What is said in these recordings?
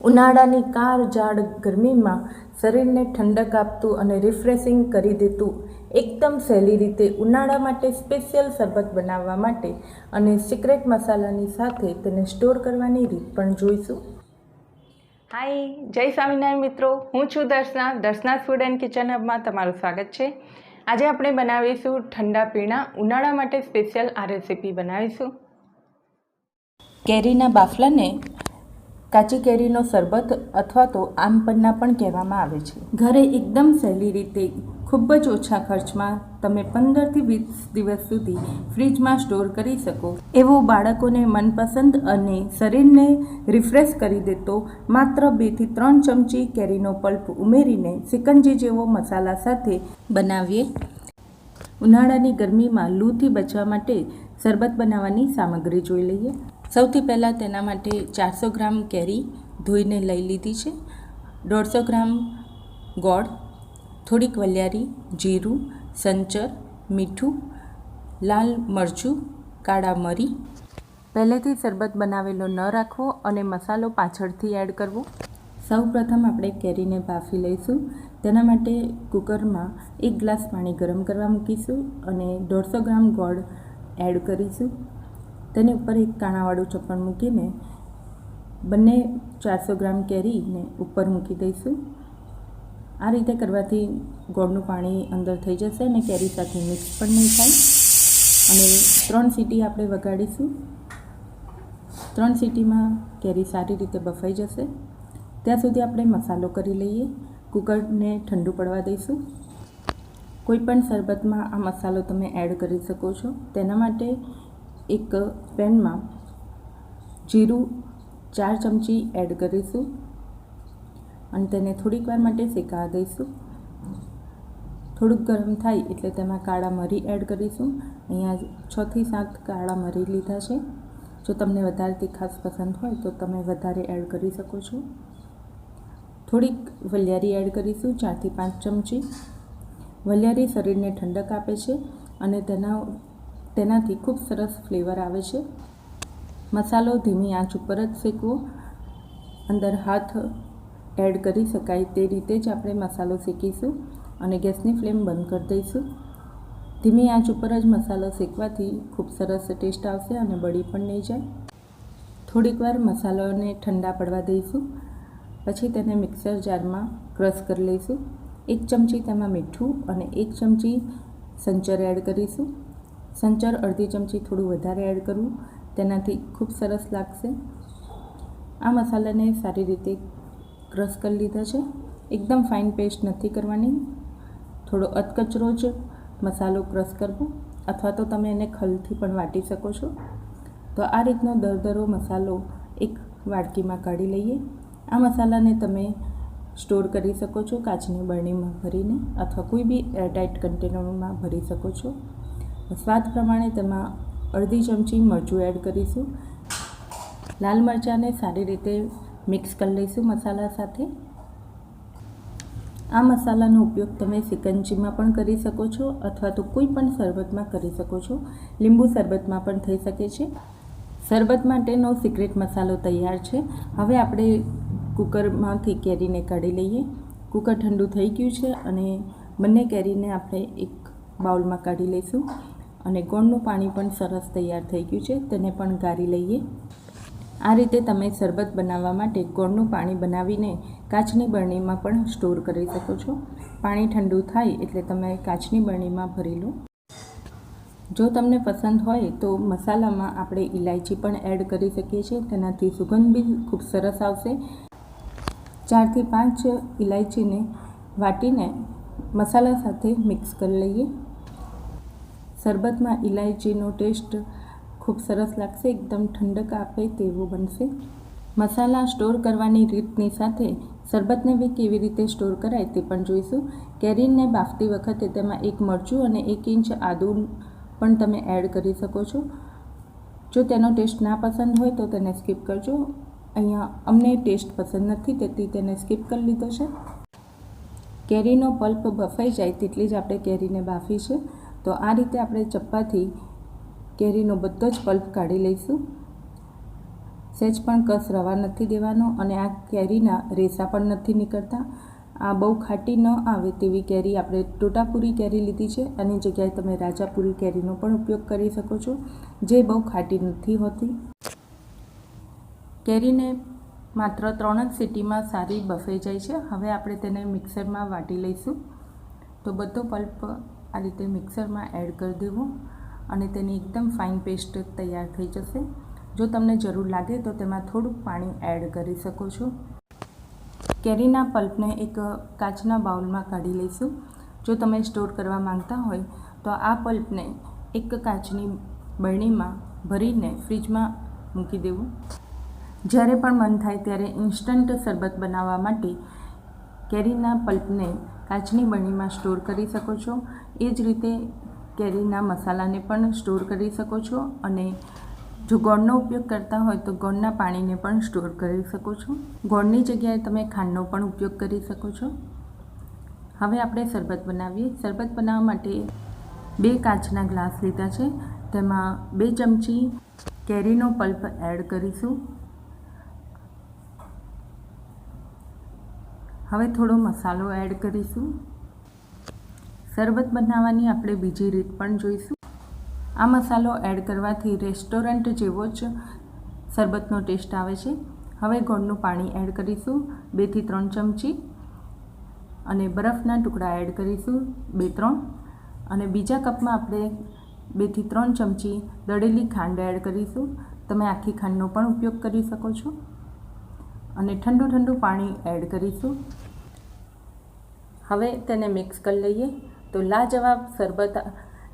ઉનાળાની કાર ઝાડ ગરમીમાં શરીરને ઠંડક આપતું અને રિફ્રેશિંગ કરી દેતું. એકદમ સહેલી રીતે ઉનાળા માટે સ્પેશિયલ શરબત બનાવવા માટે અને સિક્રેટ મસાલાની સાથે તેને સ્ટોર કરવાની રીત પણ જોઈશું. હાય જય સ્વામિનારાયણ મિત્રો. હું છું Darshana. Darshana food and kitchen હબમાં તમારું સ્વાગત છે. આજે આપણે બનાવીશું ઠંડા પીણા. ઉનાળા માટે સ્પેશિયલ આ રેસીપી બનાવીશું. કેરીના બાફલાને કાચી કેરીનો શરબત અથવા તો આમ પન્ના પણ કહેવામાં આવે છે. ઘરે એકદમ સહેલી રીતે ખૂબ જ ઓછા ખર્ચમાં તમે પંદરથી વીસ દિવસ સુધી ફ્રીજમાં સ્ટોર કરી શકો. એવો બાળકોને મનપસંદ અને શરીરને રિફ્રેશ કરી દેતો માત્ર બેથી ત્રણ ચમચી કેરીનો પલ્પ ઉમેરીને સિકંજી જેવો મસાલા સાથે બનાવીએ. ઉનાળાની ગરમીમાં લૂથી બચવા માટે શરબત બનાવવાની સામગ્રી જોઈ લઈએ. સૌથી પહેલાં તેના માટે ચારસો ગ્રામ કેરી ધોઈને લઈ લીધી છે. દોઢસો ગ્રામ ગોળ, થોડીક વલિયારી, જીરું, સંચર, મીઠું, લાલ મરચું, કાળા મરી. પહેલેથી શરબત બનાવેલો ન રાખવો અને મસાલો પાછળથી એડ કરવો. સૌ પ્રથમ આપણે કેરીને બાફી લઈશું. તેના માટે કુકરમાં એક ગ્લાસ પાણી ગરમ કરવા મૂકીશું અને દોઢસો ગ્રામ ગોળ એડ કરીશું. તેની ઉપર એક કાણાવાળું ચપ્પણ મૂકીને બંને ચારસો ગ્રામ કેરીને ઉપર મૂકી દઈશું. આ રીતે કરવાથી ગોળનું પાણી અંદર થઈ જશે અને કેરી સાથે મિક્સ પણ નહીં થાય. અને ત્રણ સીટી આપણે વગાડીશું. ત્રણ સીટીમાં કેરી સારી રીતે બફાઈ જશે. ત્યાં સુધી આપણે મસાલો કરી લઈએ. કુકરને ઠંડુ પડવા દઈશું. કોઈ પણ શરબતમાં આ મસાલો તમે એડ કરી શકો છો. તેના માટે એક પેનમાં જીરું ચાર ચમચી એડ કરીશું અને તેને થોડીક વાર માટે શેકાવા દઈશું. થોડુંક ગરમ થાય એટલે તેમાં કાળા મરી એડ કરીશું. અહીંયા છથી સાત કાળા મરી લીધા છે. જો તમને વધારે તીખાસ પસંદ હોય તો તમે વધારે એડ કરી શકો છો. થોડીક વલિયારી એડ કરીશું ચારથી પાંચ ચમચી. વલિયારી શરીરને ઠંડક આપે છે અને તેના તેનાથી ખૂબ સરસ ફ્લેવર આવે છે. મસાલો ધીમી આંચ ઉપર જ શેકવો. અંદર હાથ એડ કરી શકાય તે રીતે જ આપણે મસાલો શેકીશું અને ગેસની ફ્લેમ બંધ કરી દઈશું. ધીમી આંચ ઉપર જ મસાલો શેકવાથી ખૂબ સરસ ટેસ્ટ આવશે અને બળી પણ નહીં જાય. થોડીક વાર મસાલોને ઠંડા પડવા દઈશું. પછી તેને મિક્સર જારમાં ક્રશ કરી લઈશું. એક ચમચી તેમાં મીઠું અને એક ચમચી સંચર એડ કરીશું. સંચર અડધી ચમચી થોડું વધારે એડ કરવું. તેનાથી ખૂબ સરસ લાગશે. આ મસાલાને સારી રીતે ક્રશ કરી લીધા છે. એકદમ ફાઇન પેસ્ટ નથી કરવાની. થોડો અધકચરો જ મસાલો ક્રશ કરવો અથવા તો તમે એને ખલથી પણ વાટી શકો છો. તો આ રીતનો દરદરો મસાલો એક વાડકીમાં કાઢી લઈએ. આ મસાલાને તમે સ્ટોર કરી શકો છો કાચની બરણીમાં ભરીને અથવા કોઈ બી એરટાઇટ કન્ટેનરમાં ભરી શકો છો. સ્વાદ પ્રમાણે તેમાં અડધી ચમચી મરચું એડ કરીશું. લાલ મરચાંને સારી રીતે મિક્સ કરી લઈશું મસાલા સાથે. આ મસાલાનો ઉપયોગ તમે સિકંજીમાં પણ કરી શકો છો અથવા તો કોઈ પણ શરબતમાં કરી શકો છો. લીંબુ શરબતમાં પણ થઈ શકે છે. શરબત માટેનો સિક્રેટ મસાલો તૈયાર છે. હવે આપણે કુકરમાંથી કેરીને કાઢી લઈએ. કુકર ઠંડુ થઈ ગયું છે અને બંને કેરીને આપણે એક બાઉલમાં કાઢી લઈશું. અને ગોળનું પાણી પણ સરસ તૈયાર થઈ ગયું છે, તેને પણ ગાળી લઈએ. આ રીતે તમે શરબત બનાવવા માટે ગોળનું પાણી બનાવીને કાચની બરણીમાં પણ સ્ટોર કરી શકો છો. પાણી ઠંડુ થાય એટલે તમે કાચની બરણીમાં ભરી લો. જો તમને પસંદ હોય તો મસાલામાં આપણે ઇલાયચી પણ એડ કરી શકીએ છીએ. તેનાથી સુગંધ બી ખૂબ સરસ આવશે. ચારથી પાંચ ઇલાયચીને વાટીને મસાલા સાથે મિક્સ કરી લઈએ. શરબતમાં ઇલાયચીનો ટેસ્ટ ખૂબ સરસ લાગશે, એકદમ ઠંડક આપે તેવું બનશે. મસાલા સ્ટોર કરવાની રીતની સાથે શરબતને બી કેવી રીતે સ્ટોર કરાય તે પણ જોઈશું. કેરીને બાફતી વખતે તેમાં એક મરચું અને એક ઇંચ આદું પણ તમે એડ કરી શકો છો. જો તેનો ટેસ્ટ ના પસંદ હોય તો તેને સ્કીપ કરજો. અહીંયા અમને ટેસ્ટ પસંદ નથી, તેથી તેને સ્કીપ કરી લીધો છે. કેરીનો પલ્પ બફાઈ જાય તેટલી જ આપણે કેરીને બાફી છે. તો આ રીતે આપણે ચપ્પાથી કેરીનો બધો જ પલ્પ કાઢી લઈશું. સહેજ પણ કસ રવા નથી દેવાનો અને આ કેરીના રેસા પણ નથી નીકળતા. આ બહુ ખાટી ન આવે તેવી કેરી આપણે ટોટાપુરી કેરી લીધી છે. એની જગ્યાએ તમે રાજાપુરી કેરીનો પણ ઉપયોગ કરી શકો છો, જે બહુ ખાટી નથી હોતી. કેરીને માત્ર ત્રણ જ સિટીમાં સારી બફાઈ જાય છે. હવે આપણે તેને મિક્સરમાં વાટી લઈશું. તો બધો પલ્પ આ રીતે મિક્સરમાં એડ કરી દેવું અને તેની એકદમ ફાઇન પેસ્ટ તૈયાર થઈ જશે. જો તમને જરૂર લાગે તો તેમાં થોડુંક પાણી એડ કરી શકો છો. કેરીના પલ્પને એક કાચના બાઉલમાં કાઢી લઈશું. જો તમે સ્ટોર કરવા માંગતા હોય તો આ પલ્પને એક કાચની બરણીમાં ભરીને ફ્રીજમાં મૂકી દેવું. જ્યારે પણ મન થાય ત્યારે ઇન્સ્ટન્ટ શરબત બનાવવા માટે કેરીના પલ્પને કાચની બરણીમાં સ્ટોર કરી શકો છો. એ જ રીતે કેરીના મસાલાને પણ સ્ટોર કરી શકો છો અને જો ગોળનો ઉપયોગ કરતા હોય તો ગોળના પાણીને પણ સ્ટોર કરી શકો છો. ગોળની જગ્યાએ તમે ખાંડનો પણ ઉપયોગ કરી શકો છો. હવે આપણે શરબત બનાવીએ. શરબત બનાવવા માટે બે કાચના ગ્લાસ લીધા છે. તેમાં બે ચમચી કેરીનો પલ્પ એડ કરીશું. હવે થોડો મસાલો એડ કરીશું. શરબત બનાવવાની આપણે બીજી રીત પણ જોઈશું. આ મસાલો એડ કરવાથી રેસ્ટોરન્ટ જેવો જ શરબતનો ટેસ્ટ આવે છે. હવે ગોળનું પાણી એડ કરીશું, બેથી ત્રણ ચમચી. અને બરફના ટુકડા એડ કરીશું, બે ત્રણ. અને બીજા કપમાં આપણે બેથી ત્રણ ચમચી દળેલી ખાંડ એડ કરીશું. તમે આખી ખાંડનો પણ ઉપયોગ કરી શકો છો. અને ઠંડુ ઠંડુ પાણી એડ કરીશું. હવે તેને મિક્સ કરી લઈએ. તો લાજવાબ શરબત,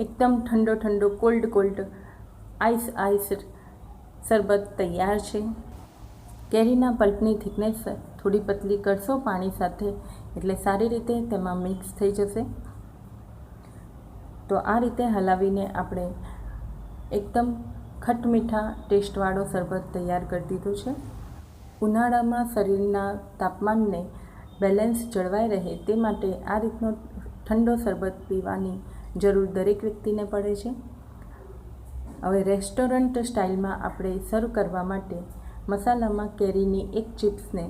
એકદમ ઠંડો ઠંડો, કોલ્ડ કોલ્ડ, આઈસ આઈસ શરબત તૈયાર છે. કેરીના પલ્પની થિકનેસ થોડી પતલી કરશો પાણી સાથે, એટલે સારી રીતે તેમાં મિક્સ થઈ જશે. તો આ રીતે હલાવીને આપણે એકદમ ખટમીઠા ટેસ્ટવાળો શરબત તૈયાર કરી દીધો છે. ઉનાળામાં શરીરના તાપમાનને બેલેન્સ જળવાઈ રહે તે માટે આ રીતનો ઠંડો શરબત પીવાની જરૂર દરેક વ્યક્તિને પડે છે. હવે રેસ્ટોરન્ટ સ્ટાઇલમાં આપણે સર્વ કરવા માટે મસાલામાં કેરીની એક ચિપ્સને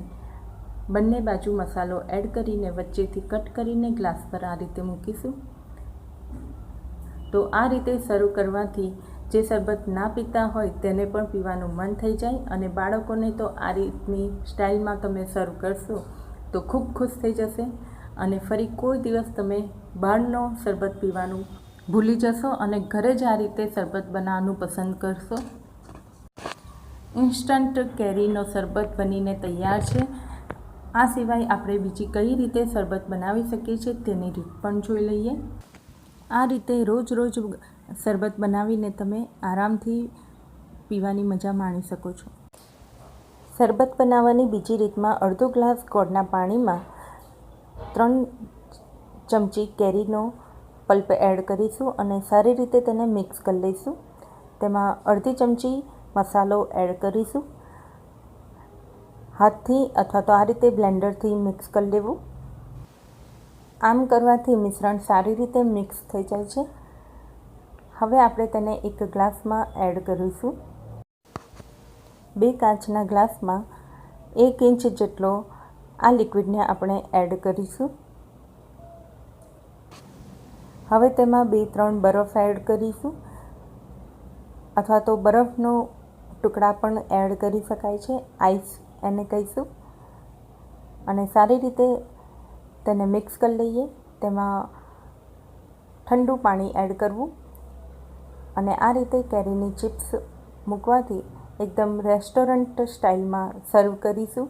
બંને બાજુ મસાલો એડ કરીને વચ્ચેથી કટ કરીને ગ્લાસ પર આ રીતે મૂકીશું. તો આ રીતે સર્વ કરવાથી જે શરબત ના પીતા હોય તેને પણ પીવાનું મન થઈ જાય અને બાળકોને તો આ રીતની સ્ટાઇલમાં તમે સર્વ કરશો તો ખૂબ ખુશ થઈ જશે. અને ફરી કોઈ દિવસ તમે બહારનો શરબત પીવાનું ભૂલી જશો અને ઘરે જ આ રીતે શરબત બનાવવાનું પસંદ કરશો? ઇન્સ્ટન્ટ કેરીનો શરબત બનીને તૈયાર છે. આ સિવાય આપણે બીજી કઈ રીતે શરબત બનાવી શકીએ છીએ તેની રીત પણ જોઈ લઈએ. આ રીતે રોજ રોજ શરબત બનાવીને તમે આરામથી પીવાની મજા માણી શકો છો. શરબત બનાવવાની બીજી રીતમાં અડધો ગ્લાસ ગોળના પાણીમાં ત્રણ ચમચી કેરીનો પલ્પ એડ કરીશું અને સારી રીતે તેને મિક્સ કરી લઈશું. તેમાં અડધી ચમચી મસાલો એડ કરીશું. હાથથી અથવા તો આ રીતે બ્લેન્ડરથી મિક્સ કરી લેવું. આમ કરવાથી મિશ્રણ સારી રીતે મિક્સ થઈ જાય છે. હવે આપણે તેને એક ગ્લાસમાં એડ કરીશું. બે કાચના ગ્લાસમાં એક ઇંચ જેટલો આ લિક્વિડને આપણે એડ કરીશું. હવે તેમાં બે, ત્રણ બરફ એડ કરીશું. અથવા તો બરફનો ટુકડા પણ એડ કરી શકાય છે. આઈસ એને કહીશું. અને સારી રીતે તેને મિક્સ કરી લઈએ. તેમાં ઠંડુ પાણી એડ કરવું. અને આ રીતે કેરીની ચિપ્સ મૂકવાથી એકદમ રેસ્ટોરન્ટ સ્ટાઇલમાં સર્વ કરીશું.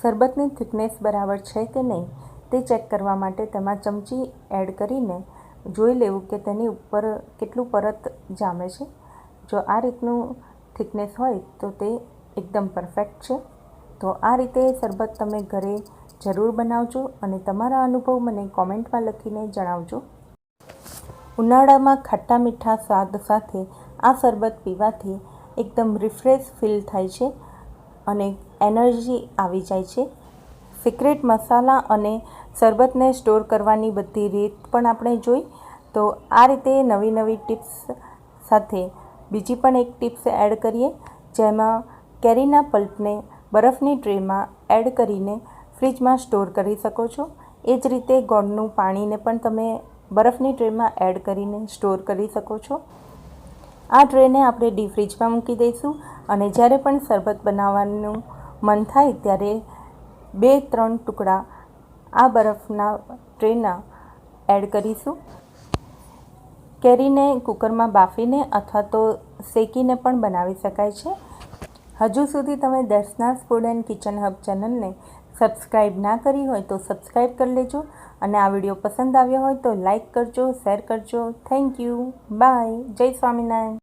શરબતની થિકનેસ બરાબર છે કે નહીં તે ચેક કરવા માટે તેમાં ચમચી એડ કરીને જોઈ લેવું કે તેની ઉપર કેટલું પરત જામે છે. જો આ રીતનું થિકનેસ હોય તો તે એકદમ પરફેક્ટ છે. તો આ રીતે શરબત તમે ઘરે જરૂર બનાવજો અને તમારા અનુભવ મને કોમેન્ટમાં લખીને જણાવજો. ઉનાળામાં ખાટા મીઠા સ્વાદ સાથે આ શરબત પીવાથી એકદમ રિફ્રેશ ફીલ થાય છે અને એનર્જી આવી જાય છે. સિક્રેટ મસાલા અને શરબતને સ્ટોર કરવાની બધી રીત પણ આપણે જોઈ. તો આ રીતે નવી નવી ટિપ્સ સાથે બીજી પણ એક ટિપ્સ એડ કરીએ, જેમાં કેરીના પલ્પને બરફની ટ્રેમાં એડ કરીને ફ્રીજમાં સ્ટોર કરી શકો છો. એ જ રીતે ગોળનું પાણીને પણ તમે બરફની ટ્રેમાં એડ કરીને સ્ટોર કરી શકો છો. આ ટ્રેને આપણે ડીપ ફ્રીજમાં મૂકી દઈશું અને જ્યારે પણ શરબત બનાવવાનું મન થાય ત્યારે બે, ત્રણ ટુકડા આ બરફના ટ્રેના એડ કરીશું. કેરીને કુકરમાં બાફીને અથવા તો શેકીને પણ બનાવી શકાય છે. હજુ સુધી તમે Darshana's food and kitchen hub ચેનલને સબસ્ક્રાઈબ ના કરી હોય તો સબસ્ક્રાઈબ કરી લેજો અને આ વીડિયો પસંદ આવ્યો હોય તો લાઈક કરજો, શેર કરજો. Thank you. બાય. જય સ્વામિનારાયણ.